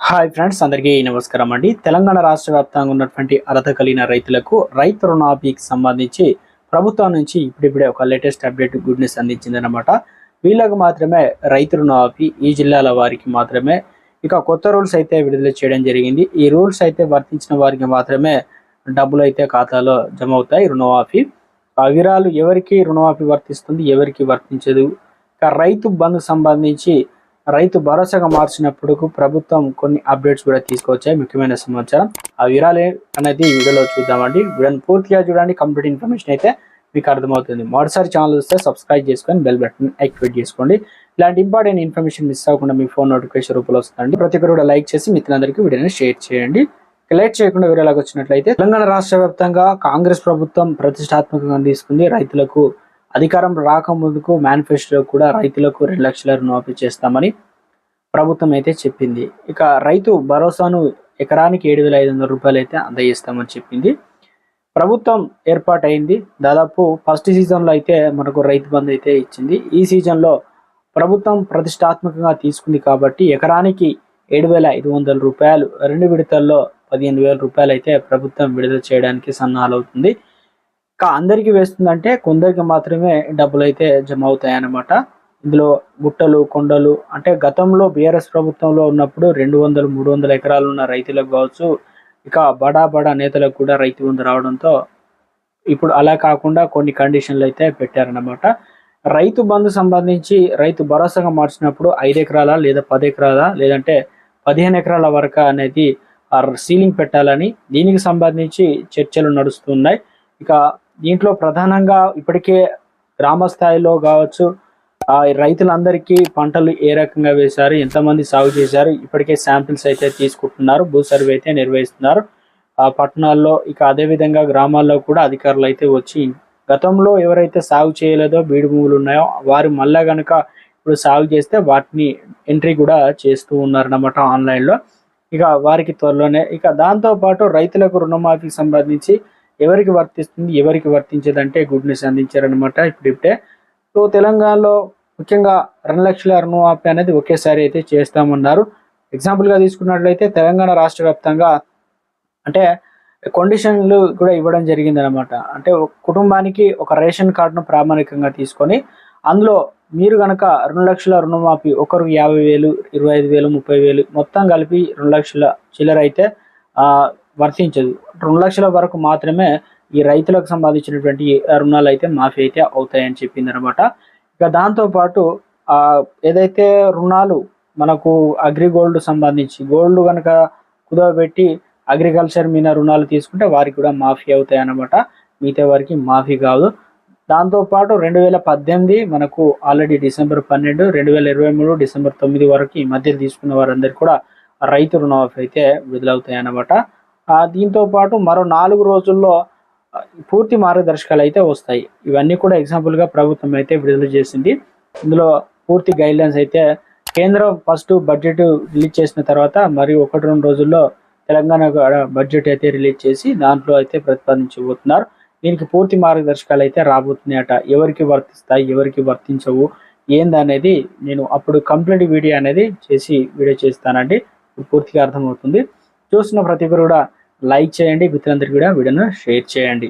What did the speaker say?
Hi friends అందరికీ నమస్కారం అండి. తెలంగాణ రాష్ట్ర వ్యాప్తంగా ఉన్నటువంటి అర్హత కలిగిన రైతులకు రైతు రుణాభికి సంబంధించి ప్రభుత్వం నుంచి ఇప్పుడిప్పుడే ఒక లేటెస్ట్ అప్డేట్ గుడ్ న్యూస్ అందించిందనమాట వీళ్ళకు మాత్రమే రైతు రుణమాఫీ ఈ జిల్లాల వారికి మాత్రమే. ఇక కొత్త రూల్స్ అయితే విడుదల చేయడం జరిగింది. ఈ రూల్స్ అయితే వర్తించిన వారికి మాత్రమే డబ్బులు అయితే ఖాతాలో జమ అవుతాయి రుణమాఫీ ఆ వివరాలు ఎవరికి రుణమాఫీ వర్తిస్తుంది ఎవరికి వర్తించదు? ఇక రైతు బంధు సంబంధించి రైతు భరోసాగా మార్చినప్పుడు ప్రభుత్వం కొన్ని అప్డేట్స్ కూడా తీసుకొచ్చాయి. ముఖ్యమైన సమాచారం ఆ వివరాలు అనేది ఈ వీడియోలో చూద్దామండి. వీడియోని పూర్తిగా చూడండి. కంప్లీట్ ఇన్ఫర్మేషన్ అయితే మీకు అర్థమవుతుంది. మొదటిసారి ఛానల్ చూస్తే సబ్స్క్రైబ్ చేసుకొని బెల్ బటన్ యాక్టివేట్ చేసుకోండి. ఇలాంటి ఇంపార్టెంట్ ఇన్ఫర్మేషన్ మిస్ అవ్వకుండా మీ ఫోన్ నోటిఫికేషన్ రూపంలో వస్తుందండి. ప్రతి ఒక్కరు కూడా లైక్ చేసి మిత్రులందరికీ వీడియోని షేర్ చేయండి. లైట్ చేయకుండా వీడియోలోకి వచ్చినట్లయితే తెలంగాణ రాష్ట్ర వ్యాప్తంగా కాంగ్రెస్ ప్రభుత్వం ప్రతిష్టాత్మకంగా తీసుకుంది. రైతులకు అధికారం రాకముందుకు మేనిఫెస్టోలో కూడా రైతులకు రెండు లక్షల రుణమాఫీ చేస్తామని ప్రభుత్వం అయితే చెప్పింది. ఇక రైతు భరోసాను ఎకరానికి ఏడు వేల ఐదు వందల రూపాయలు అయితే అందజేస్తామని చెప్పింది. ప్రభుత్వం ఏర్పాటైంది. దాదాపు ఫస్ట్ సీజన్లో అయితే మనకు రైతు బంధు అయితే ఇచ్చింది. ఈ సీజన్లో ప్రభుత్వం ప్రతిష్టాత్మకంగా తీసుకుంది కాబట్టి ఎకరానికి ఏడు వేల ఐదు వందల రూపాయలు రెండు విడతల్లో పదిహేను వేల రూపాయలు అయితే ప్రభుత్వం విడుదల చేయడానికి సన్నాహాలు అవుతుంది ఇంకా అందరికీ వేస్తుందంటే కొందరికి మాత్రమే డబ్బులు అయితే జమ అవుతాయన్నమాట. ఇందులో గుట్టలు కొండలు అంటే గతంలో బీఆర్ఎస్ ప్రభుత్వంలో ఉన్నప్పుడు రెండు వందలు మూడు వందల ఎకరాలు ఉన్న రైతులకు కావచ్చు ఇక బడా బడా నేతలకు కూడా రైతు బంధు రావడంతో ఇప్పుడు అలా కాకుండా కొన్ని కండిషన్లు అయితే పెట్టారన్నమాట. రైతు బంధు సంబంధించి రైతు భరోసాగా మార్చినప్పుడు ఐదు ఎకరాల లేదా పది ఎకరాల లేదంటే పదిహేను ఎకరాల వరకు అనేది సీలింగ్ పెట్టాలని దీనికి సంబంధించి చర్చలు నడుస్తున్నాయి. ఇక దీంట్లో ప్రధానంగా ఇప్పటికే గ్రామ స్థాయిలో కావచ్చు రైతులందరికీ పంటలు ఏ రకంగా వేశారు ఎంతమంది సాగు చేశారు ఇప్పటికే శాంపిల్స్ అయితే తీసుకుంటున్నారు భూ సర్వే అయితే నిర్వహిస్తున్నారు. ఆ పట్టణాల్లో ఇక అదే విధంగా గ్రామాల్లో కూడా అధికారులు అయితే వచ్చి గతంలో ఎవరైతే సాగు చేయలేదో బీడు భూములు ఉన్నాయో వారు మళ్ళా గనక ఇప్పుడు సాగు చేస్తే వాటిని ఎంట్రీ కూడా చేస్తూ ఉన్నారన్నమాట ఆన్లైన్లో. ఇక వారికి త్వరలోనే ఇక దాంతో పాటు రైతులకు రుణమాఫీకి సంబంధించి ఎవరికి వర్తిస్తుంది ఎవరికి వర్తించదంటే గుడ్ న్యూస్ అందించారనమాట ఇప్పుడు ఇప్పుడే సో తెలంగాణలో ముఖ్యంగా రెండు లక్షల రుణమాఫీ అనేది ఒకేసారి అయితే చేస్తామన్నారు. ఎగ్జాంపుల్గా తీసుకున్నట్లయితే తెలంగాణ రాష్ట్ర వ్యాప్తంగా అంటే కండిషన్లు కూడా ఇవ్వడం జరిగింది అనమాట అంటే కుటుంబానికి ఒక రేషన్ కార్డును ప్రామాణికంగా తీసుకొని అందులో మీరు కనుక రెండు లక్షల రుణమాఫీ ఒకరు యాభై వేలు ఇరవై ఐదు వేలు ముప్పై వేలు మొత్తం కలిపి రెండు లక్షల చిల్లర అయితే వర్తించదు. రెండు లక్షల వరకు మాత్రమే ఈ రైతులకు సంబంధించినటువంటి రుణాలు అయితే మాఫీ అయితే అవుతాయని చెప్పింది అనమాట ఇక దాంతోపాటు ఏదైతే రుణాలు మనకు అగ్రిగోల్డ్ సంబంధించి గోల్డ్ కనుక కుదవబెట్టి అగ్రికల్చర్ మీద రుణాలు తీసుకుంటే వారికి కూడా మాఫీ అవుతాయి అన్నమాట. మిగతా వారికి మాఫీ కాదు. దాంతోపాటు రెండు వేల పద్దెనిమిది మనకు ఆల్రెడీ డిసెంబర్ పన్నెండు రెండు వేల ఇరవై మూడు డిసెంబర్ తొమ్మిది వరకు ఈ మధ్య తీసుకున్న వారందరికీ కూడా రైతు రుణమాఫీ అయితే విడుదలవుతాయి అన్నమాట. దీంతో పాటు మరో నాలుగు రోజుల్లో పూర్తి మార్గదర్శకాలు అయితే వస్తాయి. ఇవన్నీ కూడా ఎగ్జాంపుల్గా ప్రభుత్వం అయితే విడుదల చేసింది. ఇందులో పూర్తి గైడ్లైన్స్ అయితే కేంద్రం ఫస్ట్ బడ్జెట్ రిలీజ్ చేసిన తర్వాత మరి ఒకటి రెండు రోజుల్లో తెలంగాణ బడ్జెట్ అయితే రిలీజ్ చేసి దాంట్లో అయితే ప్రతిపాదించబోతున్నారు. దీనికి పూర్తి మార్గదర్శకాలు అయితే రాబోతున్నాయట. ఎవరికి వర్తిస్తాయి ఎవరికి వర్తించవు ఏందనేది నేను అప్పుడు కంప్లీట్ వీడియో అనేది చేసి వీడియో చేస్తానండి. పూర్తిగా అర్థమవుతుంది. చూస్తున్న ప్రతి ఒక్కరు కూడా లైక్ చేయండి మిత్రులందరికీ కూడా వీడియోను షేర్ చేయండి.